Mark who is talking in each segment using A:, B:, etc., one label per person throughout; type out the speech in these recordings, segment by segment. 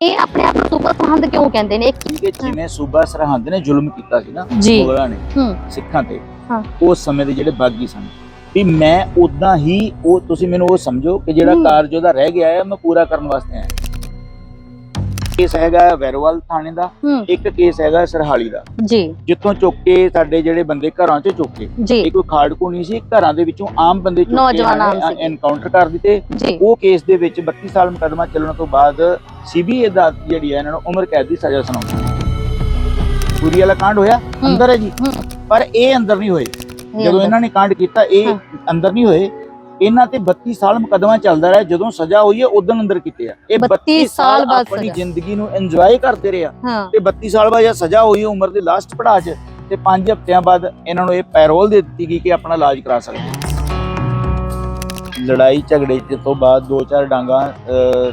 A: ਇਹ ਆਪਣੇ ਆਪ ਨੂੰ ਸੂਬਾ ਸਰਹੰਦ ਕਿਉਂ ਕਹਿੰਦੇ ਨੇ ਇਹ ਕੀ-
B: ਕਿ ਜਿਵੇਂ ਸੂਬਾ ਸਰਹੰਦ ਨੇ ਜ਼ੁਲਮ ਕੀਤਾ ਸੀ ਨਾ
A: ਜੀ।
B: ਮੁਗਲਾਂ ਨੇ
A: ਹੂੰ
B: ਸਿੱਖਾਂ ਤੇ
A: ਹਾਂ।
B: ਉਸ ਸਮੇਂ ਦੇ ਜਿਹੜੇ ਬਾਗੀ ਸਨ ਵੀ ਮੈਂ ਉਦਾਂ ਹੀ ਉਹ ਤੁਸੀਂ ਮੈਨੂੰ ਉਹ ਸਮਝੋ ਕਿ ਜਿਹੜਾ
A: ਹੂੰ।
B: ਕਾਰਜ ਉਹਦਾ ਰਹਿ ਗਿਆ ਹੈ ਮੈਂ ਪੂਰਾ ਕਰਨ ਵਾਸਤੇ ਆਇਆ ਕੇਸ ਹੈਗਾ ਵੈਰੋਵਾਲ ਥਾਣੇ ਦਾ
A: ਹੂੰ।
B: ਇੱਕ ਕੇਸ ਹੈਗਾ ਸਰਹਾਲੀ ਦਾ।
A: ਜੀ।
B: ਜਿੱਥੋਂ ਚੁੱਕ ਕੇ ਸਾਡੇ ਜਿਹੜੇ ਬੰਦੇ ਘਰਾਂ 'ਚ ਚੁੱਕ ਕੇ
A: ਜੀ।
B: ਇਹ ਕੋਈ ਖਾੜਕੂ ਨਹੀਂ ਸੀ ਘਰਾਂ ਦੇ ਵਿੱਚੋਂ ਆਮ ਬੰਦੇ ਚੁੱਕ
A: ਨੌਜਵਾਨ ਆਮ।
B: ਐਨਕਾਊਂਟਰ ਕਰ ਦਿੱਤੇ।
A: ਜੀ।
B: ਉਹ ਕੇਸ ਦੇ ਵਿੱਚ 32 ਸਾਲ ਮੁਕੱਦਮਾ ਚੱਲਣ ਤੋਂ ਬਾਅਦ ਸੀਬੀਆਈ ਦਾ ਜਿਹੜੀ ਹੈ ਇਹਨਾਂ ਨੂੰ ਉਮਰ ਕੈਦ ਦੀ ਸਜ਼ਾ ਸੁਣਾਉਂਦੀ ਪੂਰੀ ਵਾਲਾ ਕਾਂਡ ਹੋਇਆ। ਅੰਦਰ ਹੈ ਜੀ।
A: ਹੂੰ।
B: ਪਰ ਇਹ ਅੰਦਰ ਨਹੀਂ ਹੋਏ। ਜਦੋਂ ਇਹਨਾਂ ਨੇ ਕਾਂਡ ਕੀਤਾ ਇਹ। ਅੰਦਰ ਨਹੀਂ ਹੋਏ। ਇਹਨਾਂ ਤੇ 32 ਸਾਲ ਮੁਕੱਦਮਾ ਚੱਲਦਾ ਰਿਹਾ ਜਦੋਂ ਸਜ਼ਾ ਹੋਈ ਹੈ ਉਦੋਂ ਅੰਦਰ ਕੀਤੇ ਆ। ਇਹ
A: 32 ਸਾਲ ਬਾਅਦ
B: ਆਪਣੀ। ਜ਼ਿੰਦਗੀ ਨੂੰ ਇੰਜੋਏ ਕਰਦੇ ਰਿਹਾ ਤੇ 32 ਸਾਲ ਬਾਅਦ ਜਦ ਸਜ਼ਾ ਹੋਈ ਉਮਰ ਦੇ ਲਾਸਟ ਪੜਾਅ 'ਚ ਤੇ 5 ਹਫ਼ਤਿਆਂ ਬਾਅਦ ਇਹਨਾਂ ਨੂੰ ਇਹ ਪੈਰੋਲ ਦੇ ਦਿੱਤੀ ਗਈ ਕਿ ਆਪਣਾ ਇਲਾਜ ਕਰਾ ਸਕਦੇ ਲੜਾਈ ਝਗੜੇ ਤੋਂ ਬਾਅਦ ਦੋ ਚਾਰ ਡਾਂਗਾ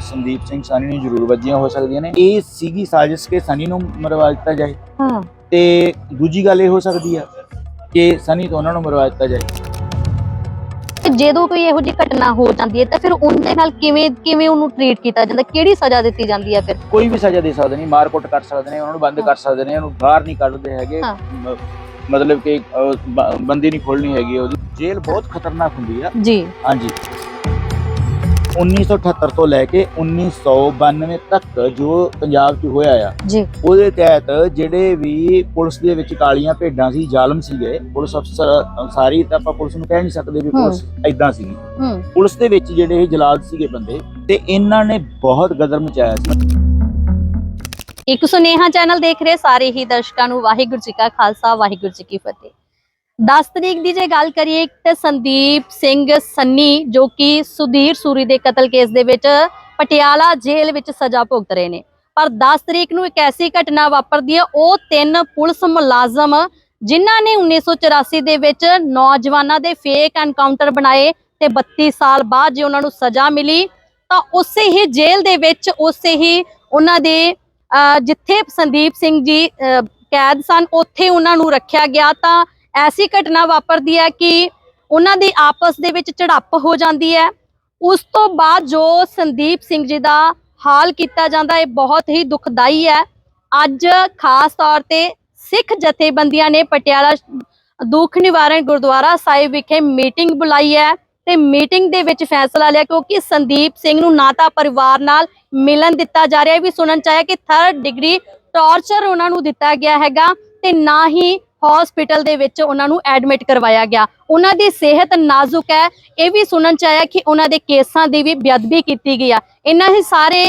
B: ਸੰਦੀਪ ਸਿੰਘ ਸਾਨੀ ਨੂੰ ਜ਼ਰੂਰ ਵੱਜੀਆਂ ਹੋ ਸਕਦੀਆਂ ਨੇ। ਇਹ ਸੀਗੀ ਸਾਜ਼ਿਸ਼ ਕਿ ਸਨੀ ਨੂੰ ਮਰਵਾ ਦਿੱਤਾ ਜਾਏ।
A: ਹਾਂ।
B: ਤੇ ਦੂਜੀ ਗੱਲ ਇਹ ਹੋ ਸਕਦੀ ਆ ਕਿ ਸਨੀ ਤੋਂ ਉਹਨਾਂ ਨੂੰ ਮਰਵਾ ਦਿੱਤਾ ਜਾਏ।
A: ਤੇ ਜਦੋਂ ਕੋਈ ਇਹੋ ਜਿਹੀ ਘਟਨਾ ਹੋ ਜਾਂਦੀ ਹੈ ਤਾਂ ਫਿਰ ਉਹਦੇ ਨਾਲ ਕਿਵੇਂ ਕਿਵੇਂ ਉਹਨੂੰ ਟ੍ਰੀਟ ਕੀਤਾ ਜਾਂਦਾ? ਕਿਹੜੀ ਸਜ਼ਾ ਦਿੱਤੀ ਜਾਂਦੀ ਹੈ ਫਿਰ?
B: ਕੋਈ ਵੀ ਸਜ਼ਾ ਦੇ ਸਕਦੇ ਨੇ ਮਾਰਕੁੱਟ ਕਰ ਸਕਦੇ ਨੇ ਉਹਨਾਂ ਨੂੰ ਬੰਦ ਕਰ ਸਕਦੇ ਨੇ ਉਹਨੂੰ ਬਾਹਰ ਨਹੀਂ ਕੱਢਦੇ ਹੈਗੇ।
A: ਹਾਂ।
B: ਮ- ਮਤਲਬ ਕਿ ਅਹ, ਬ- ਬੰਦੀ ਨਹੀਂ ਖੋਲਣੀ ਹੈਗੀ ਉਹਦੀ। ਜੇਲ੍ਹ ਬਹੁਤ ਖਤਰਨਾਕ ਹੁੰਦੀ ਆ।
A: ਜੀ।
B: ਹਾਂਜੀ। 1978 ਤੋਂ ਲੈ ਕੇ 1992 ਤੱਕ ਜੋ ਪੰਜਾਬ 'ਚ ਹੋਇਆ ਆ
A: ਜੀ।
B: ਉਹਦੇ ਤਹਿਤ ਜਿਹੜੇ ਵੀ ਪੁਲਿਸ ਦੇ ਵਿੱਚ ਕਾਲੀਆਂ ਭੇਡਾਂ ਸੀ ਜ਼ਾਲਮ ਸੀਗੇ ਪੁਲਿਸ ਅਫਸਰ ਸਾਰੀ ਤਾਂ ਆਪਾਂ ਪੁਲਿਸ ਨੂੰ ਕਹਿ ਨਹੀਂ ਸਕਦੇ ਵੀ ਪੁਲਿਸ ਐਦਾਂ
A: ਹੂੰ।
B: ਪੁਲਿਸ ਦੇ ਵਿੱਚ ਜਿਹੜੇ ਇਹ ਜਲਾਦ ਸੀਗੇ ਬੰਦੇ ਤੇ ਇਹਨਾਂ ਨੇ ਬਹੁਤ ਗਦਰ ਮਚਾਇਆ ਸੀ।
A: ਇੱਕ ਸੁਨੇਹਾ ਚੈਨਲ ਦੇਖ ਰਹੇ ਸਾਰੇ ਹੀ ਦਰਸ਼ਕਾਂ ਨੂੰ ਵਾਹਿਗੁਰੂ ਜੀ ਕਾ ਖਾਲਸਾ ਵਾਹਿਗੁਰੂ ਜੀ ਕੀ ਫਤਿਹ। 10 ਤਰੀਕ ਦੀ ਜੇ ਗੱਲ ਕਰੀਏ ਤਾਂ ਸੰਦੀਪ ਸਿੰਘ ਸੰਨੀ ਜੋ ਕਿ ਸੁਧੀਰ ਸੂਰੀ ਦੇ ਕਤਲ ਕੇਸ ਦੇ ਵਿੱਚ ਪਟਿਆਲਾ ਜੇਲ੍ਹ ਵਿੱਚ ਸਜ਼ਾ ਭੁਗਤ ਰਹੇ ਨੇ। ਪਰ 10 ਤਰੀਕ ਨੂੰ ਇੱਕ ਐਸੀ ਘਟਨਾ ਵਾਪਰਦੀ ਹੈ, ਉਹ ਤਿੰਨ ਪੁਲਿਸ ਮੁਲਾਜ਼ਮ ਜਿਨ੍ਹਾਂ ਨੇ 1984 ਦੇ ਵਿੱਚ ਨੌਜਵਾਨਾਂ ਦੇ ਫੇਕ ਐਨਕਾਊਂਟਰ ਬਣਾਏ ਤੇ 32 ਸਾਲ ਬਾਅਦ ਜੇ ਉਹਨਾਂ ਨੂੰ ਸਜ਼ਾ ਮਿਲੀ, ਤਾਂ ਉਸੇ ਹੀ ਜੇਲ੍ਹ ਦੇ ਵਿੱਚ, ਉਸੇ ਹੀ ਉਹਨਾਂ ਦੇ, ਅਹ ਜਿੱਥੇ ਸੰਦੀਪ ਸਿੰਘ ਜੀ, ਅਹ ਕੈਦ ਸਨ, ਉੱਥੇ ਉਹਨਾਂ ਨੂੰ ਰੱਖਿਆ ਗਿਆ ਤਾਂ ਐਸੀ ਘਟਨਾ ਵਾਪਰਦੀ ਹੈ ਕਿ ਉਹਨਾਂ ਦੀ ਆਪਸ ਦੇ ਵਿੱਚ ਝੜਪ ਹੋ ਜਾਂਦੀ ਹੈ। ਉਸ ਤੋਂ ਬਾਅਦ ਜੋ ਸੰਦੀਪ ਸਿੰਘ ਜੀ ਦਾ ਹਾਲ ਕੀਤਾ ਜਾਂਦਾ ਹੈ ਬਹੁਤ ਹੀ ਦੁਖਦਾਈ ਹੈ। ਅੱਜ ਖਾਸ ਤੌਰ ਤੇ ਸਿੱਖ ਜਥੇਬੰਦੀਆਂ ਨੇ ਪਟਿਆਲਾ ਦੁੱਖ ਨਿਵਾਰਨ ਗੁਰਦੁਆਰਾ ਸਾਹਿਬ ਵਿਖੇ ਮੀਟਿੰਗ ਬੁਲਾਈ ਹੈ ਤੇ ਮੀਟਿੰਗ ਦੇ ਵਿੱਚ ਫੈਸਲਾ ਲਿਆ ਕਿਉਂਕਿ ਸੰਦੀਪ ਸਿੰਘ ਨੂੰ ਨਾ ਤਾਂ ਪਰਿਵਾਰ ਨਾਲ ਮਿਲਣ ਦਿੱਤਾ ਜਾ ਰਿਹਾ ਹੈ ਵੀ ਸੁਣਨ ਚ ਆਇਆ ਕਿ ਥਰਡ ਡਿਗਰੀ ਟਾਰਚਰ ਉਹਨਾਂ ਨੂੰ ਦਿੱਤਾ ਗਿਆ ਹੈਗਾ ਤੇ ਨਾ ਹੀ ਹਸਪੀਟਲ ਦੇ ਵਿੱਚ ਉਹਨਾਂ ਨੂੰ ਐਡਮਿਟ ਕਰਵਾਇਆ ਗਿਆ। ਉਹਨਾਂ ਦੀ ਸਿਹਤ ਨਾਜ਼ੁਕ ਹੈ। ਇਹ ਵੀ ਸੁਣਨ ਚ ਆਇਆ ਕਿ ਉਹਨਾਂ ਦੇ ਕੇਸਾਂ ਦੀ ਵੀ ਬੇਅਦਬੀ ਕੀਤੀ ਗਈ ਆ। ਇਹਨਾਂ ਹੀ ਸਾਰੇ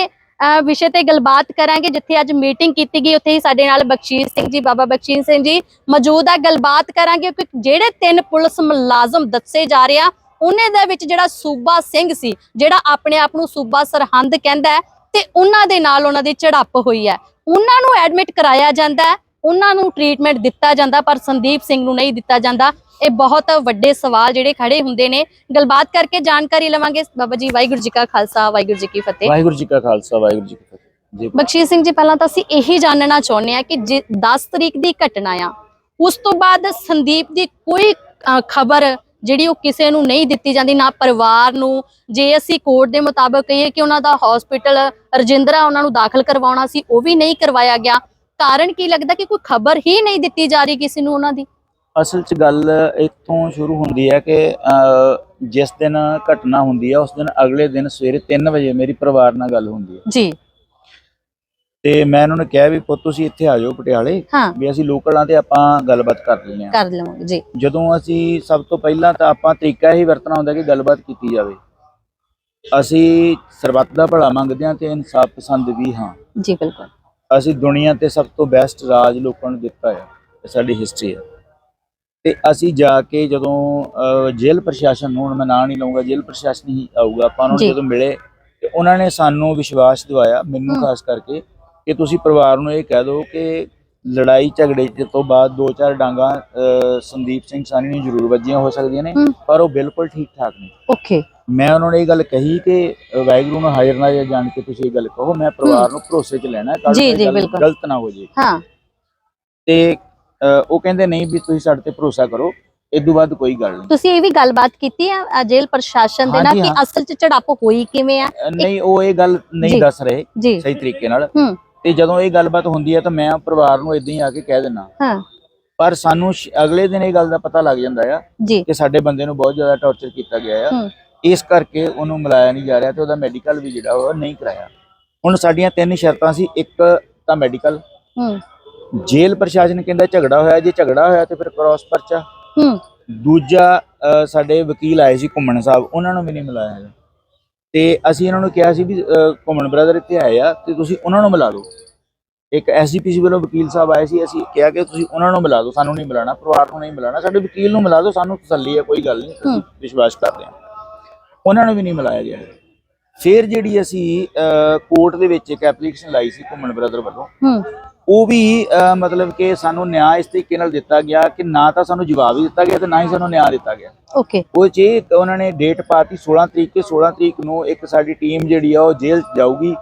A: ਵਿਸ਼ੇ ਤੇ ਗੱਲਬਾਤ ਕਰਾਂਗੇ, ਜਿੱਥੇ ਅੱਜ ਮੀਟਿੰਗ ਕੀਤੀ ਗਈ, ਉੱਥੇ ਹੀ ਸਾਡੇ ਨਾਲ ਬਖਸ਼ੀਸ਼ ਸਿੰਘ ਜੀ, ਬਾਬਾ ਬਖਸ਼ੀਸ਼ ਸਿੰਘ ਜੀ ਮੌਜੂਦ ਆ। ਗੱਲਬਾਤ ਕਰਾਂਗੇ ਕਿ ਜਿਹੜੇ ਤਿੰਨ ਪੁਲਿਸ ਮੁਲਾਜ਼ਮ ਦੱਸੇ ਜਾ ਰਹੇ ਆ, ਉਹਨਾਂ ਦੇ ਵਿੱਚ ਜਿਹੜਾ ਸੂਬਾ ਸਿੰਘ ਸੀ, ਜਿਹੜਾ ਆਪਣੇ ਆਪ ਨੂੰ ਸੂਬਾ ਸਰਹੰਦ ਕਹਿੰਦਾ ਹੈ ਤੇ ਉਹਨਾਂ ਦੇ ਨਾਲ ਉਹਨਾਂ ਦੀ ਝੜਪ ਹੋਈ ਹੈ। ਉਹਨਾਂ ਨੂੰ ਐਡਮਿਟ ਕਰਾਇਆ ਜਾਂਦਾ ਹੈ। ਉਹਨਾਂ ਨੂੰ ਟ੍ਰੀਟਮੈਂਟ ਦਿੱਤਾ ਜਾਂਦਾ ਪਰ ਸੰਦੀਪ ਸਿੰਘ ਨੂੰ ਨਹੀਂ ਦਿੱਤਾ ਜਾਂਦਾ। ਇਹ ਬਹੁਤ ਵੱਡੇ ਸਵਾਲ ਜਿਹੜੇ ਖੜੇ ਹੁੰਦੇ ਨੇ। ਗੱਲਬਾਤ ਕਰਕੇ ਜਾਣਕਾਰੀ ਲਵਾਂਗੇ। ਬਾਬਾ ਜੀ ਵਾਹਿਗੁਰੂ ਜੀ ਕਾ ਖਾਲਸਾ ਵਾਹਿਗੁਰੂ ਜੀ ਕੀ ਫਤਿਹ।
B: ਵਾਹਿਗੁਰੂ ਜੀ ਕਾ ਖਾਲਸਾ ਵਾਹਿਗੁਰੂ ਜੀ ਕੀ ਫਤਿਹ। ਜੀ।
A: ਬਖਸ਼ੀਸ਼ ਸਿੰਘ ਜੀ ਪਹਿਲਾਂ ਤਾਂ ਅਸੀਂ ਇਹੀ ਜਾਣਨਾ ਚਾਹੁੰਦੇ ਆ ਕਿ ਜੇ 10 ਤਰੀਕ ਦੀ ਘਟਨਾ ਆ ਉਸ ਤੋਂ ਬਾਅਦ ਸੰਦੀਪ ਦੀ ਕੋਈ ਖਬਰ ਜਿਹੜੀ ਉਹ ਕਿਸੇ ਨੂੰ ਨਹੀਂ ਦਿੱਤੀ ਜਾਂਦੀ ਨਾ ਪਰਿਵਾਰ ਨੂੰ। ਜੇ ਅਸੀਂ ਕੋਰਟ ਦੇ ਮੁਤਾਬਕ ਕਹੀਏ ਕਿ ਉਹਨਾਂ ਦਾ ਹਸਪੀਟਲ ਰਜਿੰਦਰਾ ਉਹਨਾਂ ਨੂੰ ਦਾਖਲ ਕਰਵਾਉਣਾ ਸੀ ਉਹ ਵੀ ਨਹੀਂ ਕਰਵਾਇਆ ਗਿਆ। ਕਾਰਨ ਕੀ ਲੱਗਦਾ ਕਿ ਕੋਈ ਖਬਰ ਹੀ ਨਹੀਂ ਦਿੱਤੀ ਜਾ ਰਹੀ ਕਿਸੇ ਨੂੰ ਉਹਨਾਂ ਦੀ?
B: ਅਸਲ 'ਚ ਗੱਲ ਇੱਥੋਂ ਸ਼ੁਰੂ ਹੁੰਦੀ ਹੈ ਕਿ ਜਿਸ ਦਿਨ ਘਟਨਾ ਹੁੰਦੀ ਹੈ ਉਸ ਦਿਨ ਅਗਲੇ ਦਿਨ ਸਵੇਰੇ 3 ਵਜੇ ਮੇਰੀ ਪਰਿਵਾਰ ਨਾਲ ਗੱਲ ਹੁੰਦੀ ਹੈ।
A: ਜੀ।
B: ਤੇ ਮੈਂ ਉਹਨਾਂ ਨੂੰ ਕਿਹਾ ਵੀ ਪੁੱਤ ਤੁਸੀਂ ਇੱਥੇ ਆ ਜਾਓ ਪਟਿਆਲੇ ਵੀ ਅਸੀਂ ਲੋਕਲਾਂ ਤੇ ਆਪਾਂ ਗੱਲਬਾਤ ਕਰ ਲੈਂਦੇ ਹਾਂ।
A: ਕਰ ਲਵਾਂਗੇ ਜੀ।
B: ਜਦੋਂ ਅਸੀਂ ਸਭ ਤੋਂ ਪਹਿਲਾਂ ਤਾਂ ਆਪਾਂ ਤਰੀਕਾ ਹੀ ਵਰਤਣਾ ਹੁੰਦਾ ਕਿ ਗੱਲਬਾਤ ਕੀਤੀ ਜਾਵੇ। ਅਸੀਂ ਸਰਬੱਤ ਦਾ ਭਲਾ ਮੰਗਦੇ ਹਾਂ ਤੇ ਇਨਸਾਫ ਪਸੰਦ ਵੀ ਹਾਂ।
A: ਜੀ ਬਿਲਕੁਲ।
B: ਅਸੀਂ ਦੁਨੀਆ ਤੇ ਸਭ ਤੋਂ ਬੈਸਟ ਰਾਜ ਲੋਕਾਂ ਨੂੰ ਦਿੱਤਾ ਹੈ ਇਹ ਸਾਡੀ ਹਿਸਟਰੀ ਹੈ ਤੇ ਅਸੀਂ ਜਾ ਕੇ ਜਦੋਂ ਜੇਲ੍ਹ ਪ੍ਰਸ਼ਾਸਨ ਨੂੰ ਹੁਣ ਮੈਂ ਨਾਂ ਨਹੀਂ ਲਵਾਂਗਾ ਜੇਲ੍ਹ ਪ੍ਰਸ਼ਾਸਨ ਹੀ ਆਊਗਾ ਆਪਾਂ। ਨੂੰ ਜਦੋਂ ਮਿਲੇ ਤੇ ਉਹਨਾਂ ਨੇ ਸਾਨੂੰ ਵਿਸ਼ਵਾਸ ਦਿਵਾਇਆ ਮੈਨੂੰ। ਖਾਸ ਕਰਕੇ ਕਿ ਤੁਸੀਂ ਪਰਿਵਾਰ ਨੂੰ ਇਹ ਕਹਿ ਦਿਓ ਕਿ ਲੜਾਈ ਝਗੜੇ ਤੋਂ ਬਾਅਦ ਦੋ ਚਾਰ ਡਾਂਗਾ ਸੰਦੀਪ ਸਿੰਘ ਸਾਨੀ ਨੂੰ ਜ਼ਰੂਰ ਵੱਜੀਆਂ ਹੋ ਸਕਦੀਆਂ ਨੇ। ਪਰ ਉਹ ਬਿਲਕੁਲ ਠੀਕ ਠਾਕ ਨੇ
A: ਓਕੇ
B: ਮੈਂ ਉਹਨਾਂ ਨੂੰ ਇਹ ਗੱਲ ਕਹੀ ਕਿ ਵਾਹਿਗੁਰੂ ਨੂੰ ਹਾਜ਼ਰ ਨਾ ਜਾਣ ਕੇ ਤੁਸੀਂ ਇਹ ਗੱਲ ਕਹੋ ਮੈਂ ਪਰਿਵਾਰ ਨੂੰ ਭਰੋਸੇ 'ਚ ਲੈਣਾ ਕੱਲ
A: ਜੀ, ਜੀ, ਬਿਲਕੁਲ।
B: ਗਲਤ ਨਾ ਹੋ ਜੇ
A: ਹਾਂ।
B: ਤੇ ਅ, ਉਹ ਕਹਿੰਦੇ ਨਹੀਂ ਵੀ ਤੁਸੀਂ ਸਾਡੇ ਤੇ ਭਰੋਸਾ ਕਰੋ ਇਸ ਤੋਂ ਬਾਅਦ ਕੋਈ ਗੱਲ ਨਹੀਂ।
A: ਤੁਸੀਂ ਇਹ ਵੀ ਗੱਲਬਾਤ ਕੀਤੀ ਹੈ ਅ, ਜੇਲ੍ਹ ਪ੍ਰਸ਼ਾਸਨ ਦੇ ਨਾਲ
B: ਹਾਂਜੀ,
A: ਕਿ
B: ਹਾਂ।
A: ਅਸਲ 'ਚ ਝੜਪ ਹੋਈ ਕਿਵੇਂ ਆ?
B: ਅ, ਨਹੀਂ ਉਹ ਇਹ ਗੱਲ
A: ਜੀ।
B: ਨਹੀਂ ਦੱਸ ਰਹੇ
A: ਜੀ।
B: ਸਹੀ ਤਰੀਕੇ ਨਾਲ।
A: ਹੂੰ।
B: ਤੇ ਜਦੋਂ ਇਹ ਗੱਲਬਾਤ ਹੁੰਦੀ ਹੈ ਤਾਂ ਮੈਂ ਪਰਿਵਾਰ ਨੂੰ ਇਦਾਂ ਹੀ ਆ ਕੇ ਕਹਿ ਦਿੰਦਾ।
A: ਹਾਂ।
B: ਪਰ ਸਾਨੂੰ ਸ਼- ਅਗਲੇ ਦਿਨ ਇਹ ਗੱਲ ਦਾ ਪਤਾ ਲੱਗ ਜਾਂਦਾ ਆ
A: ਜੀ।
B: ਕਿ ਸਾਡੇ ਬੰਦੇ ਨੂੰ ਬਹੁਤ ਜ਼ਿਆਦਾ ਟੌਰਚਰ ਕੀਤਾ ਗਿਆ ਆ।
A: ਹੂੰ।
B: ਇਸ ਕਰਕੇ ਉਹਨੂੰ ਮਿਲਾਇਆ ਨਹੀਂ ਜਾ ਰਿਹਾ ਤੇ ਉਹਦਾ ਮੈਡੀਕਲ ਵੀ ਜਿਹੜਾ ਉਹ ਨਹੀਂ ਕਰਾਇਆ। ਹੁਣ ਸਾਡੀਆਂ ਤਿੰਨ ਸ਼ਰਤਾਂ ਸੀ ਇੱਕ ਤਾਂ ਮੈਡੀਕਲ
A: ਹੂੰ।
B: ਜੇਲ੍ਹ ਪ੍ਰਸ਼ਾਸਨ ਕਹਿੰਦਾ ਝਗੜਾ ਹੋਇਆ ਜੇ ਝਗੜਾ ਹੋਇਆ ਤੇ ਫਿਰ ਕ੍ਰਾਸ ਪਰਚਾ।
A: ਹੂੰ।
B: ਦੂਜਾ ਸਾਡੇ ਵਕੀਲ ਆਏ ਸੀ ਘੁੰਮਣ ਸਾਹਿਬ ਉਹਨਾਂ ਨੂੰ ਵੀ ਨਹੀਂ ਮਿਲਾਇਆ ਹੈਗਾ। ਤੇ ਅਸੀਂ ਇਹਨਾਂ ਨੂੰ ਕਿਹਾ ਸੀ ਵੀ ਘੁੰਮਣ ਬ੍ਰਦਰ ਇੱਥੇ ਆਏ ਆ ਤੇ ਤੁਸੀਂ ਉਹਨਾਂ ਨੂੰ ਮਿਲਾ ਦਿਓ। ਇੱਕ ਐਸਜੀਪੀਸੀ ਵੱਲੋਂ ਵਕੀਲ ਸਾਹਿਬ ਆਏ ਸੀ ਅਸੀਂ ਕਿਹਾ ਕਿ ਤੁਸੀਂ ਉਹਨਾਂ ਨੂੰ ਮਿਲਾ ਦਿਓ ਸਾਨੂੰ ਨਹੀਂ ਮਿਲਾਣਾ ਪਰਿਵਾਰ ਨੂੰ ਨਹੀਂ ਮਿਲਾਣਾ ਸਾਡੇ ਵਕੀਲ ਨੂੰ ਮਿਲਾ ਦਿਓ ਸਾਨੂੰ ਤਸੱਲੀ ਹੈ ਕੋਈ ਗੱਲ ਨਹੀਂ ਵਿਸ਼ਵਾਸ ਕਰਦੇ ਹਾਂ ਉਹਨਾਂ ਨੂੰ ਵੀ ਨਹੀਂ ਮਿਲਾਇਆ ਗਿਆ ਫਿਰ ਜਿਹੜੀ ਅਸੀਂ ਕੋਰਟ ਦੇ ਵਿੱਚ ਇੱਕ ਐਪਲੀਕੇਸ਼ਨ ਲਾਈ ਸੀ ਘੁੰਮਣ ਬ੍ਰਦਰ ਵੱਲੋਂ
A: ਹੂੰ।
B: ਉਹ ਵੀ ਮਤਲਬ ਕਿ ਸਾਨੂੰ ਨਿਆਂ ਇਸ ਤਰੀਕੇ ਨਾਲ ਦਿੱਤਾ ਗਿਆ ਕਿ ਨਾ ਤਾਂ ਸਾਨੂੰ ਜਵਾਬ ਹੀ ਦਿੱਤਾ ਗਿਆ ਤੇ ਨਾ ਹੀ ਸਾਨੂੰ ਨਿਆਂ ਦਿੱਤਾ ਗਿਆ।
A: ਓਕੇ।
B: ਉਹ ਇਹ ਉਹਨਾਂ ਨੇ ਡੇਟ ਪਾਤੀ 16 ਤਰੀਕ ਤੇ 16 ਤਰੀਕ ਨੂੰ ਇੱਕ ਸਾਡੀ ਟੀਮ ਜਿਹੜੀ ਆ ਉਹ ਜੇਲ੍ਹ 'ਚ ਜਾਊਗੀ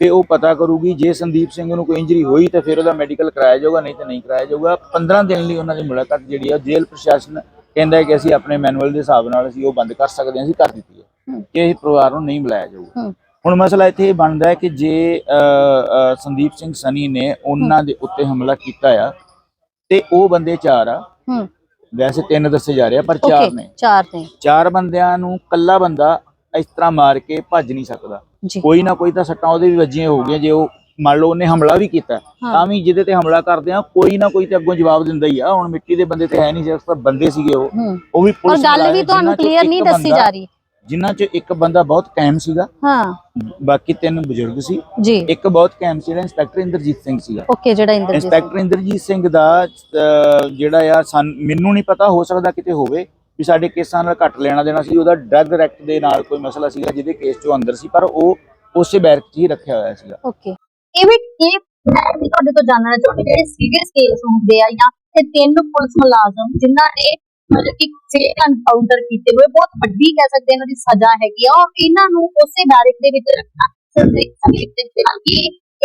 B: ਤੇ ਉਹ ਪਤਾ ਕਰੂਗੀ ਜੇ ਸੰਦੀਪ ਸਿੰਘ ਨੂੰ ਕੋਈ ਇੰਜਰੀ ਹੋਈ ਤਾਂ ਫਿਰ ਉਹਦਾ ਮੈਡੀਕਲ ਕਰਾਇਆ ਜਾਊਗਾ ਨਹੀਂ ਤਾਂ ਨਹੀਂ ਕਰਾਇਆ ਜਾਊਗਾ। 15 ਦਿਨ ਲਈ ਉਹਨਾਂ ਦੀ ਮੁਲਾਕਾਤ ਜਿਹੜੀ ਆ ਜੇਲ੍ਹ ਪ੍ਰਸ਼ਾਸਨ ਕਹਿੰਦਾ ਕਿ ਅਸੀਂ ਆਪਣੇ ਮੈਨੂਅਲ ਦੇ ਹਿਸਾਬ ਨਾਲ ਅਸੀਂ ਉਹ ਬੰਦ ਕਰ ਸਕਦੇ ਹਾਂ ਅਸੀਂ ਕਰ ਦਿੱਤੀ ਹੈ। ਕਿ ਇਹ ਪਰਿਵਾਰ ਨੂੰ ਨਹੀਂ ਬੁਲਾਇਆ ਜਾਊਗਾ। ਹੁਣ ਮਸਲਾ ਇੱਥੇ ਇਹ ਬਣਦਾ ਹੈ ਕਿ ਜੇ ਸੰਦੀਪ ਸਿੰਘ ਸਨੀ ਨੇ ਉਹਨਾਂ ਦੇ ਉੱਤੇ ਹਮਲਾ ਕੀਤਾ ਆ ਤੇ ਉਹ ਬੰਦੇ ਚਾਰ ਆ। ਵੈਸੇ ਤਿੰਨ ਦੱਸੇ ਜਾ ਰਹੇ ਆ ਪਰ ਚਾਰ ਨੇ।
A: ਚਾਰ ਨੇ।
B: ਚਾਰ ਬੰਦਿਆਂ ਨੂੰ ਕੱਲਾ ਬੰਦਾ ਇਸ ਤਰ੍ਹਾਂ ਮਾਰ ਕੇ ਭੱਜ ਨਹੀਂ ਸਕਦਾ। ਕੋਈ ਨਾ ਕੋਈ ਤਾਂ ਸੱਟਾਂ ਉਹਦੇ ਵੀ ਵੱਜੀਆਂ ਹੋਊਗੀਆਂ ਜੇ ਉਹ ਮੰਨ ਲਓ ਉਹਨੇ ਹਮਲਾ ਵੀ ਕੀਤਾ। ਤਾਂ ਵੀ ਜਿਹਦੇ ਤੇ ਹਮਲਾ ਕਰਦੇ ਆ ਕੋਈ ਨਾ ਕੋਈ ਤੇ ਅੱਗੋਂ ਜਵਾਬ ਦਿੰਦਾ ਹੀ ਆ। ਹੁਣ ਮਿੱਟੀ ਦੇ ਬੰਦੇ ਤੇ ਹੈ ਨਹੀਂ ਸਿਰਫ ਬੰਦੇ ਸੀਗੇ ਉਹ। ਉਹ ਵੀ ਪੁਲਿਸ
A: ਗੱਲ ਵੀ ਤੁਹਾਨੂੰ ਕਲੀਅਰ ਨਹੀਂ ਦੱਸੀ ਜਾ ਰਹੀ।
B: ਜਿਨ੍ਹਾਂ ਚ ਇੱਕ ਬੰਦਾ ਬਹੁਤ ਕਾਇਮ ਸੀਗਾ।
A: ਹਾਂ।
B: ਬਾਕੀ ਤਿੰਨ ਬਜ਼ੁਰਗ ਸੀ।
A: ਜੀ।
B: ਇੱਕ ਬਹੁਤ ਕਾਇਮ ਸੀ ਜਿਹੜਾ ਇੰਸਪੈਕਟਰ ਇੰਦਰਜੀਤ ਸਿੰਘ ਸੀਗਾ।
A: ਓਕੇ ਜਿਹੜਾ ਇੰਦਰਜੀਤ।
B: ਇੰਸਪੈਕਟਰ ਇੰਦਰਜੀਤ ਸਿੰਘ ਦਾ ਜਿਹੜਾ ਆ ਮੈਨੂੰ ਨਹੀਂ ਪਤਾ ਹੋ ਸਕਦਾ ਕਿਤੇ ਹੋਵੇ ਵੀ ਸਾਡੇ ਕੇਸਾਂ ਨਾਲ ਘੱਟ ਲੈਣਾ ਦੇਣਾ ਸੀ। ਉਹਦਾ ਡਰਗ ਐਕਟ ਦੇ ਨਾਲ ਕੋਈ ਮਸਲਾ ਸੀਗਾ ਜਿਹਦੇ ਕੇਸ ਚੋਂ ਅੰਦਰ ਸੀ ਪਰ ਉਹ ਉਸੇ ਬੈਰਕ 'ਚ ਹੀ ਰੱਖਿਆ ਹੋਇਆ ਸੀਗਾ।
A: ਓਕੇ। ਇਹ ਵੀ ਇਹ ਵੀ ਤੁਹਾਡੇ ਤੋਂ ਜਾਣਨਾ ਚਾਹੁੰਦੀ ਜਿਹੜੇ ਸੀਰੀਅਸ ਕੇਸ ਹੁੰਦੇ ਆ ਜਾਂ ਤੇ ਤਿੰਨ ਪੁਲਿਸ ਮੁਲਾਜ਼ਮ ਜਿਨ੍ਹਾਂ ਨੇ ਮਤਲਬ ਕਿ ਜਿਹੜੇ ਐਨਕਾਊਂਟਰ ਕੀਤੇ ਹੋਏ, ਬਹੁਤ ਵੱਡੀ ਕਹਿ ਸਕਦੇ ਇਹਨਾਂ ਦੀ ਸਜ਼ਾ ਹੈਗੀ ਆ ਔਰ ਇਹਨਾਂ ਨੂੰ ਉਸੇ ਬੈਰਕ ਦੇ ਵਿੱਚ ਰੱਖਣਾ। ਕਿ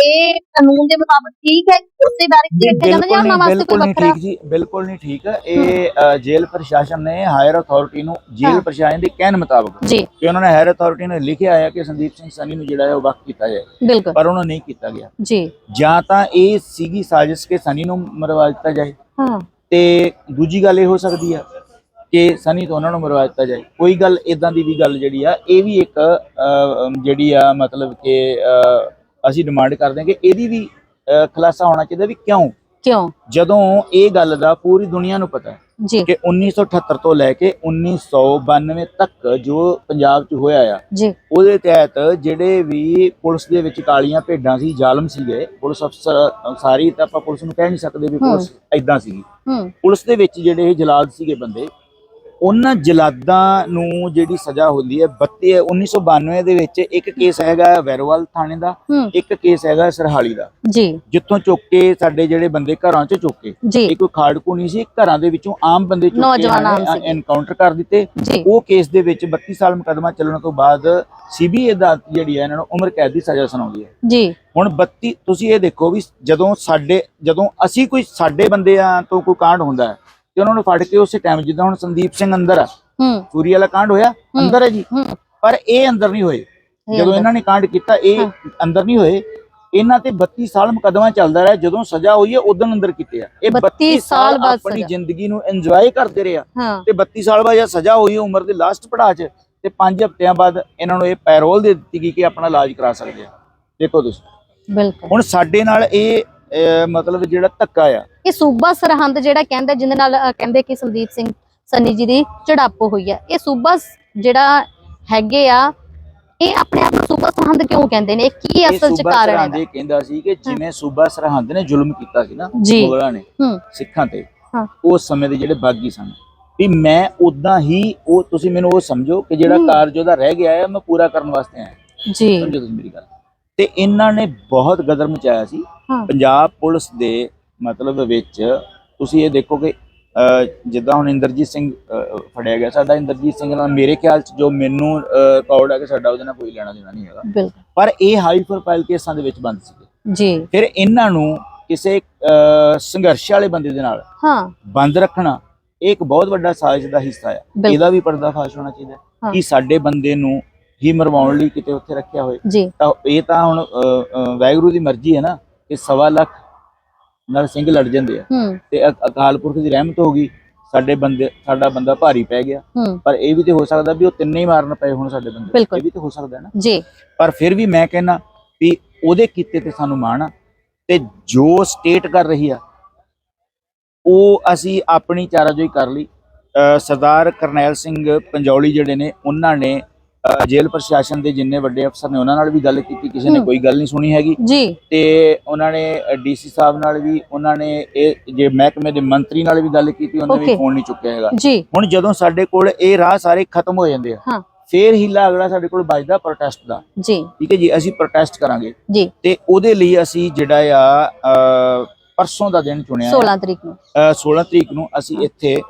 A: ਇਹ ਕਾਨੂੰਨ ਦੇ ਮੁਤਾਬਕ ਠੀਕ ਹੈ ਉਸੇ ਬੈਰਕ ਦੇ ਰੱਖਿਆ ਜਾਂਦਾ ਜਾਂ ਉਹਨਾਂ ਵਾਸਤੇ ਕੋਈ ਵੱਖਰਾ?
B: ਠੀਕ ਜੀ ਬਿਲਕੁਲ ਨਹੀਂ ਠੀਕ। ਇਹ ਅਹ, ਜੇਲ੍ਹ ਪ੍ਰਸ਼ਾਸਨ ਨੇ ਹਾਇਰ ਅਥਾਰਟੀ ਨੂੰ ਜੇਲ੍ਹ
A: ਹਾਂ।
B: ਪ੍ਰਸ਼ਾਸਨ ਦੇ ਕਹਿਣ ਮੁਤਾਬਕ
A: ਜੀ।
B: ਕਿ ਉਹਨਾਂ ਨੇ ਹਾਇਰ ਅਥਾਰਟੀ ਨੇ ਲਿਖਿਆ ਹੈ ਕਿ ਸੰਦੀਪ ਸਿੰਘ ਸਨੀ ਨੂੰ ਜਿਹੜਾ ਹੈ ਉਹ ਵਕਤ ਕੀਤਾ ਜਾਏ
A: ਬਿਲਕੁਲ।
B: ਪਰ ਉਹਨਾਂ ਨਹੀਂ ਕੀਤਾ ਗਿਆ।
A: ਜੀ।
B: ਜਾਂ ਤਾਂ ਇਹ ਸੀਗੀ ਸਾਜ਼ਿਸ਼ ਕਿ ਸਨੀ ਨੂੰ ਮਰਵਾ ਦਿੱਤਾ ਜਾਏ।
A: ਹਾਂ।
B: ਤੇ ਦੂਜੀ ਗੱਲ ਇਹ ਹੋ ਸਕਦੀ ਆ ਕਿ ਸਨੀ ਤੋਂ ਉਹਨਾਂ ਨੂੰ ਮਰਵਾ ਦਿੱਤਾ ਜਾਏ। ਕੋਈ ਗੱਲ ਇਦਾਂ ਦੀ ਵੀ ਗੱਲ ਜਿਹੜੀ ਆ ਇਹ ਵੀ ਇੱਕ ਜਿਹੜੀ ਆ ਮਤਲਬ ਕਿ ਅਸੀਂ ਡਿਮਾਂਡ ਕਰਦੇ ਹਾਂ ਕਿ ਇਹਦੀ ਵੀ ਖੁਲਾਸਾ ਹੋਣਾ ਚਾਹੀਦਾ ਵੀ ਕਿਉਂ?
A: ਕਿਉਂ?
B: ਜਦੋਂ ਇਹ ਗੱਲ ਦਾ ਪੂਰੀ ਦੁਨੀਆ ਨੂੰ ਪਤਾ ਹੈ ਕਿ 1978 ਤੋਂ ਲੈ ਕੇ 1992 ਤੱਕ ਜੋ ਪੰਜਾਬ 'ਚ ਹੋਇਆ ਆ ਉਹਦੇ ਤਹਿਤ ਜਿਹੜੇ ਵੀ ਪੁਲਿਸ ਦੇ ਵਿੱਚ ਕਾਲੀਆਂ ਭੇਡਾਂ ਸੀ ਜ਼ਾਲਮ ਸੀਗੇ ਪੁਲਿਸ ਅਫਸਰ ਸਾਰੀ ਤਾਂ ਆਪਾਂ ਪੁਲਿਸ ਨੂੰ ਕਹਿ ਨਹੀਂ ਸਕਦੇ ਵੀ ਪੁਲਿਸ ਐਦਾਂ ਸੀਗੀ। ਪੁਲਿਸ ਦੇ ਵਿੱਚ ਜਿਹੜੇ ਇਹ ਜਲਾਦ ਸੀਗੇ ਬੰਦੇ ਉਹਨਾਂ ਜਲਾਦਾਂ ਨੂੰ ਜਿਹੜੀ ਸਜ਼ਾ ਹੁੰਦੀ ਹੈ 32 1992 ਦੇ ਵਿੱਚ ਇੱਕ ਕੇਸ ਹੈਗਾ ਵੈਰੋਵਾਲ ਥਾਣੇ ਦਾ ਇੱਕ ਕੇਸ ਹੈਗਾ ਸਰਹਾਲੀ ਦਾ।
A: ਜੀ।
B: ਜਿੱਥੋਂ ਚੁੱਕ ਕੇ ਸਾਡੇ ਜਿਹੜੇ ਬੰਦੇ ਘਰਾਂ 'ਚ ਚੁੱਕੇ
A: ਜੀ।
B: ਇਹ ਕੋਈ ਖਾੜਕੂ ਨਹੀਂ ਸੀ ਘਰਾਂ ਦੇ ਵਿੱਚੋਂ ਆਮ ਬੰਦੇ ਚੁੱਕ ਕੇ। ਐਨਕਾਊਂਟਰ ਕਰ ਦਿੱਤੇ। ਉਹ ਕੇਸ ਦੇ ਵਿੱਚ 32 ਸਾਲ ਮੁਕੱਦਮਾ ਚੱਲਣ ਤੋਂ ਬਾਅਦ ਸੀਬੀਆਈ ਅਦਾਲਤ ਜਿਹੜੀ ਹੈ ਇਹਨਾਂ ਨੂੰ ਉਮਰ ਕੈਦ ਦੀ ਸਜ਼ਾ ਸੁਣਾਉਂਦੀ ਹੈ।
A: ਜੀ।
B: ਹੁਣ 32 ਤੁਸੀਂ ਇਹ ਦੇਖੋ ਵੀ ਜਦੋਂ ਸਾਡੇ ਜਦੋਂ ਅਸੀਂ ਕੋਈ ਸਾਡੇ ਬੰਦਿਆਂ ਤੋਂ ਕੋਈ ਕਾਂਡ ਹੁੰਦਾ ਹੈ ਤੇ ਉਹਨਾਂ ਨੂੰ ਫੜ ਕੇ ਉਸੇ ਟਾਈਮ ਜਿੱਦਾਂ ਹੁਣ ਸੰਦੀਪ ਸਿੰਘ ਅੰਦਰ ਆ
A: ਹੂੰ।
B: ਚੋਰੀ ਵਾਲਾ ਕਾਂਡ ਹੋਇਆ ਅੰਦਰ ਹੈ ਜੀ। ਪਰ ਇਹ ਅੰਦਰ ਨਹੀਂ ਹੋਏ। ਜਦੋਂ। ਇਹਨਾਂ ਨੇ ਕਾਂਡ ਕੀਤਾ ਇਹ ਅੰਦਰ ਨਹੀਂ ਹੋਏ। ਇਹਨਾਂ ਤੇ 32 ਸਾਲ ਮੁਕੱਦਮਾ ਚੱਲਦਾ ਰਿਹਾ ਜਦੋਂ ਸਜ਼ਾ ਹੋਈ ਹੈ ਉਦੋਂ ਅੰਦਰ ਕੀਤੇ ਆ। ਇਹ
A: 32 ਸਾਲ ਬਾਅਦ
B: ਆਪਣੀ। ਜ਼ਿੰਦਗੀ ਨੂੰ ਇੰਜੋਏ ਕਰਦੇ ਰਿਹਾ ਤੇ 32 ਸਾਲ ਬਾਅਦ ਜਦ ਸਜ਼ਾ ਹੋਈ ਹੈ ਉਮਰ ਦੇ ਲਾਸਟ ਪੜਾਅ 'ਚ ਤੇ 5 ਹਫ਼ਤਿਆਂ ਬਾਅਦ ਇਹਨਾਂ ਨੂੰ ਇਹ ਪੈਰੋਲ ਦੇ ਦਿੱਤੀ ਗਈ ਕਿ ਆਪਣਾ ਇਲਾਜ ਕਰਾ ਸਕਦੇ ਆ। ਦੇਖੋ ਤੁਸੀਂ।
A: ਬਿਲਕੁਲ।
B: ਹੁਣ ਸਾਡੇ ਨਾਲ ਇਹ ਮਤਲਬ ਜਿਹੜਾ ਧੱਕਾ ਆ।
A: ਇਹ ਸੂਬਾ ਸਰਹੰਦ ਜਿਹੜਾ ਕਹਿੰਦਾ ਜਿਹਦੇ ਨਾਲ ਕਹਿੰਦੇ ਕਿ ਸੰਦੀਪ ਸਿੰਘ ਸੰਨੀ ਜੀ ਦੀ ਝੜਪ ਹੋਈ ਹੈ ਇਹ ਸੂਬਾ ਜਿਹੜਾ ਹੈਗੇ ਆ ਇਹ ਆਪਣੇ ਆਪ ਨੂੰ ਸੂਬਾ ਸਰਹੰਦ ਕਿਉਂ ਕਹਿੰਦੇ ਨੇ? ਕੀ ਅਸਲ ਚ ਕਾਰਨ ਹੈ
B: ਇਹ ਕਹਿੰਦਾ ਸੀ ਕਿ ਜਿਵੇਂ ਸੂਬਾ ਸਰਹੰਦ ਨੇ ਜ਼ੁਲਮ ਕੀਤਾ ਸੀ ਨਾ। ਮੁਗਲਾਂ ਨੇ ਸਿੱਖਾਂ ਤੇ। ਉਸ ਸਮੇਂ ਦੇ ਜਿਹੜੇ ਬਾਗੀ ਸਨ। ਵੀ ਮੈਂ ਉਦਾਂ ਹੀ ਉਹ ਤੁਸੀਂ ਮੈਨੂੰ ਉਹ ਸਮਝੋ ਕਿ ਜਿਹੜਾ। ਕਾਰਜ ਉਹਦਾ ਰਹਿ ਗਿਆ ਹੈ ਮੈਂ ਪੂਰਾ ਕਰਨ ਵਾਸਤੇ ਆਇਆ।
A: ਜੀ।
B: ਸਮਝੋ ਤੁਸੀਂ ਮੇਰੀ ਗੱਲ। ਤੇ ਇਹਨਾਂ ਨੇ ਬਹੁਤ ਗਦਰ ਮਚਾਇਆ ਸੀ। ਪੰਜਾਬ ਪੁਲਿਸ ਦੇ ਮਤਲਬ ਵਿੱਚ ਤੁਸੀਂ ਇਹ ਦੇਖੋ ਕਿ ਜਿੱਦਾਂ ਹੁਣ ਇੰਦਰਜੀਤ ਸਿੰਘ ਫੜਿਆ ਗਿਆ ਸਾਡਾ ਇੰਦਰਜੀਤ ਸਿੰਘ ਨਾਲ ਮੇਰੇ ਖਿਆਲ ਚ ਜੋ ਮੈਨੂੰ ਰਿਕਾਰਡ ਹੈ ਕਿ ਸਾਡਾ ਉਹਦੇ ਨਾਲ ਕੋਈ ਲੈਣਾ ਦੇਣਾ ਨਹੀਂ ਹੈਗਾ। ਪਰ ਇਹ ਹਾਈ ਪ੍ਰੋਫਾਈਲ ਕੇਸਾਂ ਦੇ ਵਿੱਚ ਬੰਦ ਸੀਗੇ।
A: ਜੀ।
B: ਫਿਰ ਇਹਨਾਂ ਨੂੰ ਕਿਸੇ ਸੰਘਰਸ਼ ਵਾਲੇ ਬੰਦੇ ਦੇ ਨਾਲ
A: ਹਾਂ।
B: ਬੰਦ ਰੱਖਣਾ ਇਹ ਇੱਕ ਬਹੁਤ ਵੱਡਾ ਸਾਜ਼ਿਸ਼ ਦਾ ਹਿੱਸਾ
A: ਬਿਲਕੁਲ।
B: ਇਹਦਾ ਵੀ ਪਰਦਾਫਾਸ਼ ਹੋਣਾ ਚਾਹੀਦਾ
A: ਹਾਂ।
B: ਕਿ ਸਾਡੇ ਬੰਦੇ ਨੂੰ ਹੀ ਮਰਵਾਉਣ ਲਈ ਕਿਤੇ ਉੱਥੇ ਰੱਖਿਆ ਹੋਏ। ਤਾਂ ਇਹ ਤਾਂ ਹੁਣ ਵਾਹਿਗੁਰੂ ਦੀ ਮਰਜ਼ੀ ਹੈ ਨਾ। ਕਿ ਸਵਾ ਲੱਖ ਨਾਲ ਸਿੰਘ ਲੜ ਜਾਂਦੇ ਆ। ਤੇ ਅਕਾਲ ਪੁਰਖ ਦੀ ਰਹਿਮਤ ਹੋ ਗਈ ਸਾਡੇ ਬੰਦੇ ਸਾਡਾ ਬੰਦਾ ਭਾਰੀ ਪੈ ਗਿਆ। ਪਰ ਇਹ ਵੀ ਤੇ ਹੋ ਸਕਦਾ ਵੀ ਉਹ ਤਿੰਨੇ ਹੀ ਮਾਰਨ ਪਏ ਹੁਣ ਸਾਡੇ ਬੰਦੇ। ਇਹ ਵੀ ਤੇ ਹੋ ਸਕਦਾ ਨਾ।
A: ਜੀ।
B: ਪਰ ਫਿਰ ਵੀ ਮੈਂ ਕਹਿੰਨਾ ਵੀ ਉਹਦੇ ਕੀਤੇ ਤੇ ਸਾਨੂੰ ਮਾਣ ਆ। ਤੇ ਜੋ ਸਟੇਟ ਕਰ ਰਹੀ ਆ ਉਹ ਅਸੀਂ ਆਪਣੀ ਚਾਰਾਜੋਈ ਕਰ ਲਈ। ਸਰਦਾਰ ਕਰਨੈਲ ਸਿੰਘ ਪੰਜੌਲੀ ਜਿਹੜੇ ਨੇ ਉਹਨਾਂ ਨੇ ਜੇਲ੍ਹ ਪ੍ਰਸ਼ਾਸਨ ਦੇ ਜਿੰਨੇ ਵੱਡੇ ਅਫਸਰ ਨੇ ਉਹਨਾਂ ਨਾਲ ਵੀ ਗੱਲ ਕੀਤੀ ਕਿਸੇ ਨੇ। ਕੋਈ ਗੱਲ ਨਹੀਂ ਸੁਣੀ ਹੈਗੀ।
A: ਜੀ।
B: ਤੇ ਉਹਨਾਂ ਨੇ ਡੀਸੀ ਸਾਹਿਬ ਨਾਲ ਵੀ ਉਹਨਾਂ ਨੇ ਇਹ ਜੇ ਮਹਿਕਮੇ ਦੇ ਮੰਤਰੀ ਨਾਲ ਵੀ ਗੱਲ ਕੀਤੀ ਉਹਨਾਂ ਨੇ ਵੀ. ਫੋਨ ਨਹੀਂ ਚੁੱਕਿਆ ਹੈਗਾ। ਹੁਣ ਜਦੋਂ ਸਾਡੇ ਕੋਲ ਇਹ ਰਾਹ ਸਾਰੇ ਖਤਮ ਹੋ ਜਾਂਦੇ ਆ ਫੇਰ ਹੀਲਾ ਅਗਲਾ ਸਾਡੇ ਕੋਲ ਵੱਜਦਾ ਪ੍ਰੋਟੈਸਟ ਦਾ।
A: ਜੀ।
B: ਠੀਕ ਹੈ ਜੀ ਅਸੀਂ ਪ੍ਰੋਟੈਸਟ ਕਰਾਂਗੇ।
A: ਜੀ।
B: ਤੇ ਉਹਦੇ ਲਈ ਅਸੀਂ ਜਿਹੜਾ ਆ ਪਰਸੋਂ ਦਾ ਦਿਨ ਚੁਣਿਆ ਆ।
A: 16 ਤਰੀਕ ਨੂੰ।
B: ਅ, 16 ਤਰੀਕ ਨੂੰ ਅਸੀਂ ਇੱਥੇ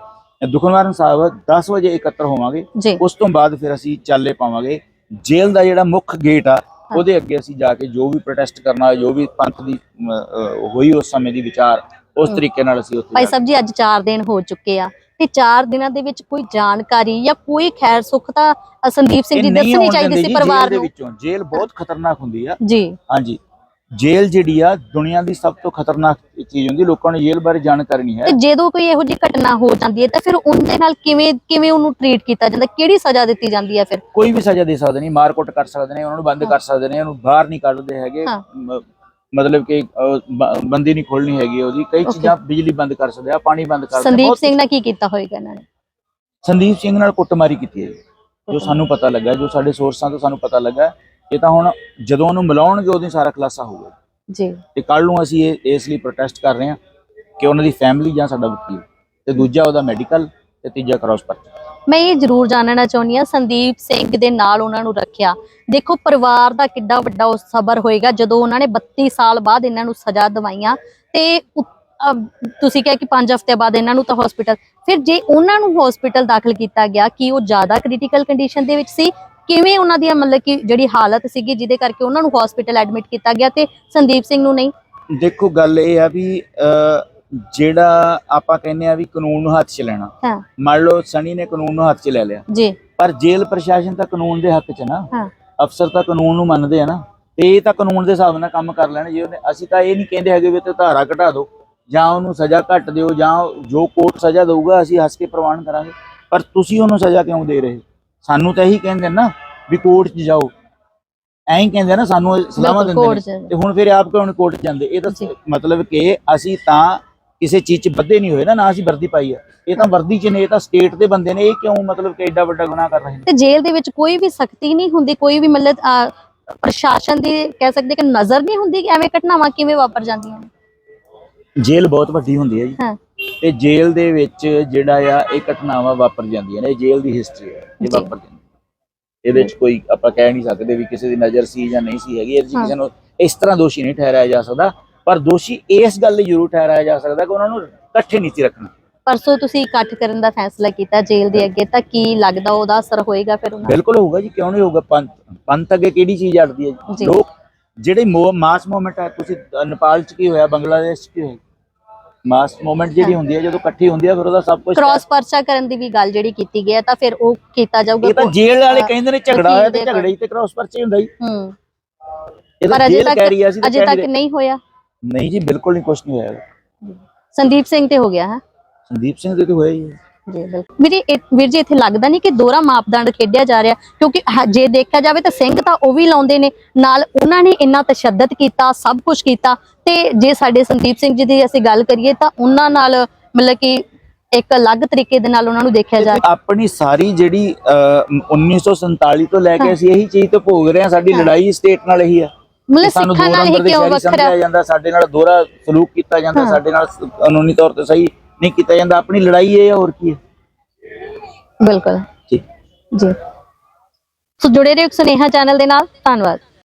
B: ਦੁਖਨਵਾਰਨ ਸਾਹਿਬ 10 ਵਜੇ ਇਕੱਤਰ ਹੋਵਾਂਗੇ। ਉਸ ਤੋਂ ਬਾਅਦ ਫਿਰ ਅਸੀਂ ਚਾਲੇ ਪਾਵਾਂਗੇ। ਜੇਲ੍ਹ ਦਾ ਜਿਹੜਾ ਮੁੱਖ ਗੇਟ ਆ ਉਹਦੇ ਅੱਗੇ ਅਸੀਂ ਜਾ ਕੇ ਜੋ ਵੀ ਪ੍ਰੋਟੈਸਟ ਕਰਨਾ ਹੈ ਜੋ ਵੀ ਪੰਥ ਦੀ ਹੋਈ ਉਸ ਸਮੇਂ ਦੀ ਵਿਚਾਰ ਉਸ ਤਰੀਕੇ ਨਾਲ ਅਸੀਂ ਉੱਥੇ
A: ਭਾਈ ਸਾਹਿਬ ਜੀ ਅੱਜ 4 ਦਿਨ ਹੋ ਚੁੱਕੇ ਆ ਤੇ 4 ਦਿਨਾਂ ਦੇ ਵਿੱਚ ਕੋਈ ਜਾਣਕਾਰੀ ਜਾਂ ਕੋਈ ਖੈਰ ਸੁੱਖ ਤਾਂ ਸੰਦੀਪ ਸਿੰਘ ਜੀ ਦੱਸਣੀ ਚਾਹੀਦੀ ਸੀ ਪਰਿਵਾਰ ਨੂੰ?
B: ਜੇਲ੍ਹ ਬਹੁਤ ਖਤਰਨਾਕ ਹੁੰਦੀ ਆ।
A: ਜੀ।
B: ਹਾਂਜੀ। ਜੇਲ੍ਹ ਜਿਹੜੀ ਆ ਦੁਨੀਆ ਦੀ ਸਭ ਤੋਂ ਖਤਰਨਾਕ ਚੀਜ਼ ਹੁੰਦੀ ਲੋਕਾਂ ਨੂੰ ਜੇਲ੍ਹ ਬਾਰੇ ਜਾਣਕਾਰੀ ਨਹੀਂ ਹੈ।
A: ਤੇ ਜਦੋਂ ਕੋਈ ਇਹੋ ਜਿਹੀ ਘਟਨਾ ਹੋ ਜਾਂਦੀ ਹੈ ਤਾਂ ਫਿਰ ਉਹਦੇ ਨਾਲ ਕਿਵੇਂ ਕਿਵੇਂ ਉਹਨੂੰ ਟ੍ਰੀਟ ਕੀਤਾ ਜਾਂਦਾ? ਕਿਹੜੀ ਸਜ਼ਾ ਦਿੱਤੀ ਜਾਂਦੀ ਹੈ ਫਿਰ?
B: ਕੋਈ ਵੀ ਸਜ਼ਾ ਦੇ ਸਕਦੇ ਨੇ ਮਾਰਕੁੱਟ ਕਰ ਸਕਦੇ ਨੇ ਉਹਨਾਂ ਨੂੰ ਬੰਦ ਕਰ ਸਕਦੇ ਨੇ ਉਹਨੂੰ ਬਾਹਰ ਨਹੀਂ ਕੱਢਦੇ ਹੈਗੇ। ਮਤਲਬ ਕਿ ਬੰਦੀ ਨਹੀਂ ਖੋਲਣੀ ਹੈਗੀ ਉਹਦੀ। ਕਈ. ਚੀਜ਼ਾਂ ਬਿਜਲੀ ਬੰਦ ਕਰ ਸਕਦੇ ਆ ਪਾਣੀ ਬੰਦ ਕਰ
A: ਸੰਦੀਪ ਸਿੰਘ ਨਾਲ ਕੀ ਕੀਤਾ ਹੋਏਗਾ ਇਹਨਾਂ ਨੇ?
B: ਸੰਦੀਪ ਸਿੰਘ ਨਾਲ ਕੁੱਟਮਾਰੀ ਕੀਤੀ ਹੈ। ਜੋ ਸਾਨੂੰ ਪਤਾ ਲੱਗਾ ਜੋ ਸਾਡੇ ਸੋਰਸਾਂ ਤੋਂ ਸਾਨੂੰ ਪਤਾ ਲੱਗਾ। ਇਹ ਤਾਂ ਹੁਣ ਜਦੋਂ ਉਹਨੂੰ ਮਿਲਾਉਣਗੇ ਉਦੋਂ ਸਾਰਾ ਖੁਲਾਸਾ ਹੋਊਗਾ।
A: ਜੀ।
B: ਤੇ ਕੱਲ ਨੂੰ ਅਸੀਂ ਇਹ ਇਸ ਲਈ ਪ੍ਰੋਟੈਸਟ ਕਰ ਰਹੇ ਹਾਂ ਕਿ ਉਹਨਾਂ ਦੀ ਫੈਮਿਲੀ ਜਾਂ ਸਾਡਾ ਵਕੀਲ ਤੇ ਦੂਜਾ ਉਹਦਾ ਮੈਡੀਕਲ ਤੇ ਤੀਜਾ ਕ੍ਰਾਸ ਪਰਚਾ।
A: ਮੈਂ ਇਹ ਜ਼ਰੂਰ ਜਾਣਨਾ ਚਾਹੁੰਦੀ ਹਾਂ ਸੰਦੀਪ ਸਿੰਘ ਦੇ ਨਾਲ ਉਹਨਾਂ ਨੂੰ ਰੱਖਿਆ। ਦੇਖੋ ਪਰਿਵਾਰ ਦਾ ਕਿੱਡਾ ਵੱਡਾ ਉਹ ਸਬਰ ਹੋਏਗਾ ਜਦੋਂ ਉਹਨਾਂ ਨੇ 32 ਸਾਲ ਬਾਅਦ ਇਹਨਾਂ ਨੂੰ ਸਜ਼ਾ ਦਵਾਈਆਂ ਤੇ ਤੁਸੀਂ ਕਿਹਾ ਕਿ 5 ਹਫ਼ਤੇ ਬਾਅਦ ਇਹਨਾਂ ਨੂੰ ਤਾਂ ਹਸਪੀਟਲ ਫਿਰ ਜੇ ਉਹਨਾਂ ਨੂੰ ਹਸਪੀਟਲ ਦਾਖਲ ਕੀਤਾ ਗਿਆ ਕਿ ਉਹ ਜ਼ਿਆਦਾ ਕ੍ਰਿਟੀਕਲ ਕੰਡੀਸ਼ਨ ਦੇ ਵਿੱਚ ਸੀ ਕਿਵੇਂ ਉਹਨਾਂ ਦੀ ਮਤਲਬ ਕਿ ਜਿਹੜੀ ਹਾਲਤ ਸੀਗੀ ਜਿਹਦੇ ਕਰਕੇ ਉਹਨਾਂ ਨੂੰ ਹਸਪੀਟਲ ਐਡਮਿਟ ਕੀਤਾ ਗਿਆ ਤੇ ਸੰਦੀਪ ਸਿੰਘ ਨੂੰ ਨਹੀਂ?
B: ਦੇਖੋ ਗੱਲ ਇਹ ਆ ਵੀ ਜਿਹੜਾ ਆਪਾਂ ਕਹਿੰਦੇ ਆ ਵੀ ਕਾਨੂੰਨ ਨੂੰ ਹੱਥ 'ਚ ਲੈਣਾ। ਮੰਨ ਲਓ ਸਣੀ ਨੇ ਕਾਨੂੰਨ ਨੂੰ ਹੱਥ 'ਚ ਲੈ ਲਿਆ।
A: ਜੀ।
B: ਪਰ ਜੇਲ੍ਹ ਪ੍ਰਸ਼ਾਸਨ ਤਾਂ ਕਾਨੂੰਨ ਦੇ ਹੱਕ 'ਚ ਨਾ।
A: ਹਾਂ।
B: ਅਫਸਰ ਤਾਂ ਕਾਨੂੰਨ ਨੂੰ ਮੰਨਦੇ ਆ ਨਾ। ਤੇ ਇਹ ਤਾਂ ਕਾਨੂੰਨ ਦੇ ਹਿਸਾਬ ਨਾਲ ਕੰਮ ਕਰ ਲੈਣ ਜੇ ਉਹਨੇ ਅਸੀਂ ਤਾਂ ਇਹ ਨਹੀਂ ਕਹਿੰਦੇ ਹੈਗੇ ਵੀ ਤੇ ਧਾਰਾ ਘਟਾ ਦਿਓ। ਜਾਂ ਉਹਨੂੰ ਸਜ਼ਾ ਘੱਟ ਦਿਓ ਜਾਂ ਜੋ ਕੋਰਟ ਸਜ਼ਾ ਦਊਗਾ ਅਸੀਂ ਹੱਸ ਕੇ ਪ੍ਰਵਾਨ ਕਰਾਂਗੇ। ਪਰ ਤੁਸੀਂ ਉਹਨੂੰ ਸਜ਼ਾ ਕਿਉਂ ਦੇ ਰਹੇ? ਸਾਨੂੰ ਤਾਂ ਇਹੀ ਕਹਿੰਦੇ ਨਾ ਵੀ ਕੋਰਟ 'ਚ ਜਾਓ। ਐਂ ਹੀ ਕਹਿੰਦੇ ਨਾ ਸਾਨੂੰ ਸਲਾਹਾਂ ਦਿੰਦੇ ਨੇ। ਤੇ ਹੁਣ ਫਿਰ ਆਪ ਕਿਉਂ ਕੋਰਟ 'ਚ ਜਾਂਦੇ? ਇਹ ਤਾਂ। ਮਤਲਬ ਕਿ ਅਸੀਂ ਤਾਂ ਕਿਸੇ ਚੀਜ਼ 'ਚ ਬੱਧੇ ਨਹੀਂ ਹੋਏ ਨਾ ਨਾ ਅਸੀਂ ਵਰਦੀ ਪਾਈ ਆ। ਇਹ ਤਾਂ ਵਰਦੀ 'ਚ ਨੇ ਇਹ ਤਾਂ ਸਟੇਟ ਦੇ ਬੰਦੇ ਨੇ। ਇਹ ਕਿਉਂ ਮਤਲਬ ਕਿ ਐਡਾ ਵੱਡਾ ਗੁਨਾਹ ਕਰ ਰਹੇ ਨੇ?
A: ਤੇ ਜੇਲ੍ਹ ਦੇ ਵਿੱਚ ਕੋਈ ਵੀ ਸਖਤੀ ਨਹੀਂ ਹੁੰਦੀ ਕੋਈ ਵੀ ਮਤਲਬ ਪ੍ਰਸ਼ਾਸਨ ਦੀ ਕਹਿ ਸਕਦੇ ਕਿ ਨਜ਼ਰ ਨਹੀਂ ਹੁੰਦੀ ਕਿ ਐਵੇਂ ਘਟਨਾਵਾਂ ਕਿਵੇਂ ਵਾਪਰ ਜਾਂਦੀਆਂ
B: ਜੇਲ੍ਹ ਬਹੁਤ ਵੱਡੀ ਹੁੰਦੀ ਹੈ ਜੀ।
A: ਹਾਂ।
B: ਤੇ ਜੇਲ੍ਹ ਦੇ ਵਿੱਚ ਜਿਹੜਾ ਆ ਇਹ ਘਟਨਾਵਾਂ ਵਾਪਰ ਜਾਂਦੀਆਂ ਨੇ। ਇਹ ਜੇਲ੍ਹ ਦੀ ਹਿਸਟਰੀ ਹੈ। ਇਹ। ਵਾਪਰ ਜਾਂਦੀ। ਇਹਦੇ ਵਿੱਚ ਕੋਈ ਆਪਾਂ ਕਹਿ ਨਹੀਂ ਸਕਦੇ ਵੀ ਕਿਸੇ ਦੀ ਨਜ਼ਰ ਸੀ ਜਾਂ ਨਹੀਂ ਸੀ ਹੈਗੀ ਇਹਦੇ 'ਚ
A: ਹਾਂ।
B: ਕਿਸੇ ਨੂੰ ਇਸ ਤਰ੍ਹਾਂ ਦੋਸ਼ੀ ਨਹੀਂ ਠਹਿਰਾਇਆ ਜਾ ਸਕਦਾ ਪਰ ਦੋਸ਼ੀ ਇਸ ਗੱਲ ਲਈ ਜ਼ਰੂਰ ਠਹਿਰਾਇਆ ਜਾ ਸਕਦਾ ਕਿ ਉਹਨਾਂ ਨੂੰ ਇਕੱਠੇ ਸੀ ਰੱਖਣਾ।
A: ਪਰਸੋਂ ਤੁਸੀਂ ਇਕੱਠ ਕਰਨ ਦਾ ਫੈਸਲਾ ਕੀਤਾ ਜੇਲ੍ਹ ਦੇ ਅੱਗੇ ਤਾਂ ਕੀ ਲੱਗਦਾ ਉਹਦਾ ਅਸਰ ਹੋਏਗਾ ਫਿਰ ਉਹਨਾਂ
B: ਬਿਲਕੁਲ ਹੋਊਗਾ ਜੀ ਕਿਉਂ ਨਹੀਂ ਹੋਊਗਾ? ਪੰਥ ਪੰਥ ਅੱਗੇ ਕਿਹੜੀ ਚੀਜ਼ ਅੜਦੀ ਹੈ
A: ਜੀ।
B: ਲੋਕ ਜਿਹੜੇ ਮਾਸ ਮੂਵਮੈਂਟ ਹੈ ਤੁਸੀਂ ਨੇਪਾਲ 'ਚ ਕੀ ਹੋਇਆ ਬੰਗਲਾਦੇਸ਼ 'ਚ ਕੀ ਹੋਇਆ? ਮਾਸ ਮੂਵਮੈਂਟ ਜਿਹੜੀ ਹੁੰਦੀ ਹੈ ਜਦੋਂ ਇਕੱਠੀ ਹੁੰਦੀ ਹੈ ਫਿਰ ਉਹਦਾ ਸਭ ਕੁਝ
A: ਕ੍ਰਾਸ ਪਰਚਾ ਕਰਨ ਦੀ ਵੀ ਗੱਲ ਜਿਹੜੀ ਕੀਤੀ ਗਈ ਹੈ ਤਾਂ ਫਿਰ ਉਹ ਕੀਤਾ ਜਾਊਗਾ
B: ਇਹ ਤਾਂ ਜੇਲ੍ਹ ਵਾਲੇ ਕਹਿੰਦੇ ਨੇ ਝਗੜਾ ਹੋਇਆ ਤੇ ਝਗੜੇ ਤੇ ਕ੍ਰਾਸ ਪਰਚੇ ਹੁੰਦਾ ਹੀ।
A: ਹੂੰ ਪਰ ਅਜੇ ਤੱਕ ਅਜੇ ਤੱਕ ਨਹੀਂ ਹੋਇਆ।
B: ਨਹੀਂ ਜੀ ਬਿਲਕੁਲ ਨਹੀਂ ਕੁਛ ਨਹੀਂ ਹੋਇਆ।
A: ਸੰਦੀਪ ਸਿੰਘ ਤੇ ਹੋ ਗਿਆ ਹੈ?
B: ਸੰਦੀਪ ਸਿੰਘ ਦੇ ਤੇ ਹੋਇਆ ਹੀ ਹੈ।
A: ਜੀ ਬਿਲਕੁਲ ਵੀਰੇ ਵੀਰ ਜੀ ਇੱਥੇ ਲੱਗਦਾ ਨਹੀਂ ਕਿ ਦੋਹਰਾ ਮਾਪਦੰਡ ਖੇਡਿਆ ਜਾ ਰਿਹਾ ਕਿਉਂਕਿ ਹ- ਜੇ ਦੇਖਿਆ ਜਾਵੇ ਤਾਂ ਸਿੰਘ ਤਾਂ ਉਹ ਵੀ ਲਾਉਂਦੇ ਨੇ ਨਾਲ ਉਹਨਾਂ ਨੇ ਇੰਨਾ ਤਸ਼ੱਦਦ ਕੀਤਾ ਸਭ ਕੁਝ ਕੀਤਾ ਤੇ ਜੇ ਸਾਡੇ ਸੰਦੀਪ ਸਿੰਘ ਜੀ ਦੀ ਅਸੀਂ ਗੱਲ ਕਰੀਏ ਤਾਂ ਉਹਨਾਂ ਨਾਲ ਮਤਲਬ ਕਿ ਇੱਕ ਅਲੱਗ ਤਰੀਕੇ ਦੇ ਨਾਲ ਉਹਨਾਂ ਨੂੰ ਦੇਖਿਆ ਜਾ
B: ਆਪਣੀ ਸਾਰੀ ਜਿਹੜੀ ਅਹ, 1947 ਤੋਂ ਲੈ
A: ਹਾਂ।
B: ਕੇ ਅਸੀਂ ਇਹੀ ਚੀਜ਼ ਤੋਂ ਭੋਗ ਰਹੇ ਹਾਂ ਸਾਡੀ
A: ਹਾਂ।
B: ਲੜਾਈ ਸਟੇਟ ਨਾਲ ਇਹੀ ਆ
A: ਮਤਲਬ
B: ਸਾਨੂੰ
A: ਸਿੱਖਾਂ ਨਾਲ ਕਿਉਂ ਵੱਖਰਾ
B: ਜਾਂਦਾ ਸਾਡੇ ਨਾਲ ਦੋਹਰਾ ਸਲੂਕ ਕੀਤਾ ਜਾਂਦਾ
A: ਹਾਂ।
B: ਸਾਡੇ ਨਾਲ ਕਾਨੂੰਨੀ ਤੌਰ ਤੇ ਸਹੀ ਨਹੀਂ ਕੀਤਾ ਜਾਂਦਾ ਆਪਣੀ ਲੜਾਈ ਇਹ ਆ ਹੋਰ ਕੀ ਹੈ
A: ਬਿਲਕੁਲ।
B: ਠੀਕ
A: ਜੀ। ਸੋ ਜੁੜੇ ਰਹੋ ਸੁਨੇਹਾ ਚੈਨਲ ਦੇ ਨਾਲ ਧੰਨਵਾਦ।